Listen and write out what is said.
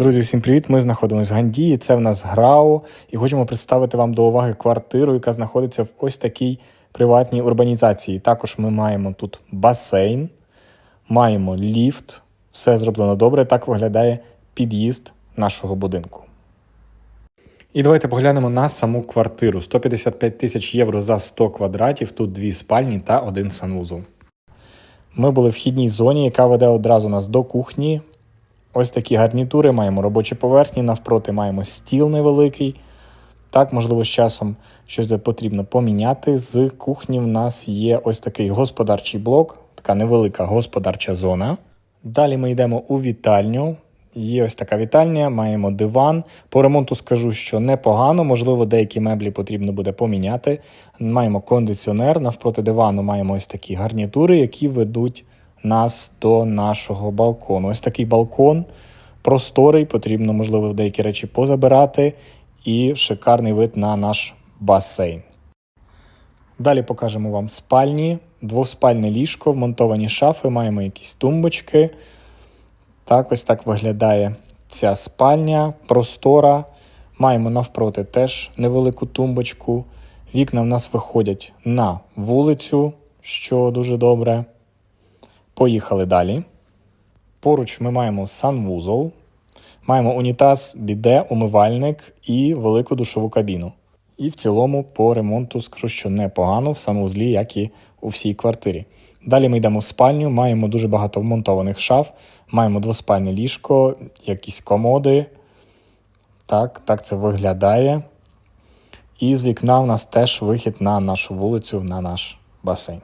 Друзі, всім привіт! Ми знаходимося в Гандії. Це в нас Грау, і хочемо представити вам до уваги квартиру, яка знаходиться в ось такій приватній урбанізації. Також ми маємо тут басейн, маємо ліфт. Все зроблено добре. Так виглядає під'їзд нашого будинку. І давайте поглянемо на саму квартиру. 155 тисяч євро за 100 квадратів. Тут дві спальні та один санвузол. Ми були в вхідній зоні, яка веде одразу нас до кухні. Ось такі гарнітури, маємо робочі поверхні, навпроти маємо стіл невеликий. Так, можливо, з часом щось потрібно поміняти. З кухні в нас є ось такий господарчий блок, така невелика господарча зона. Далі ми йдемо у вітальню. Є ось така вітальня, маємо диван. По ремонту скажу, що непогано, можливо, деякі меблі потрібно буде поміняти. Маємо кондиціонер, навпроти дивану маємо ось такі гарнітури, які ведуть нас до нашого балкону. Ось такий балкон просторий, потрібно, можливо, деякі речі позабирати, і шикарний вид на наш басейн. Далі покажемо вам спальні, двоспальне ліжко, вмонтовані шафи, маємо якісь тумбочки. Так, ось так виглядає ця спальня, простора. Маємо навпроти теж невелику тумбочку. Вікна в нас виходять на вулицю, що дуже добре. Поїхали далі. Поруч ми маємо санвузол, маємо унітаз, біде, умивальник і велику душову кабіну. І в цілому по ремонту скажу, що непогано в санвузлі, як і у всій квартирі. Далі ми йдемо в спальню, маємо дуже багато вмонтованих шаф, маємо двоспальне ліжко, якісь комоди. Так, так це виглядає. І з вікна в нас теж вихід на нашу вулицю, на наш басейн.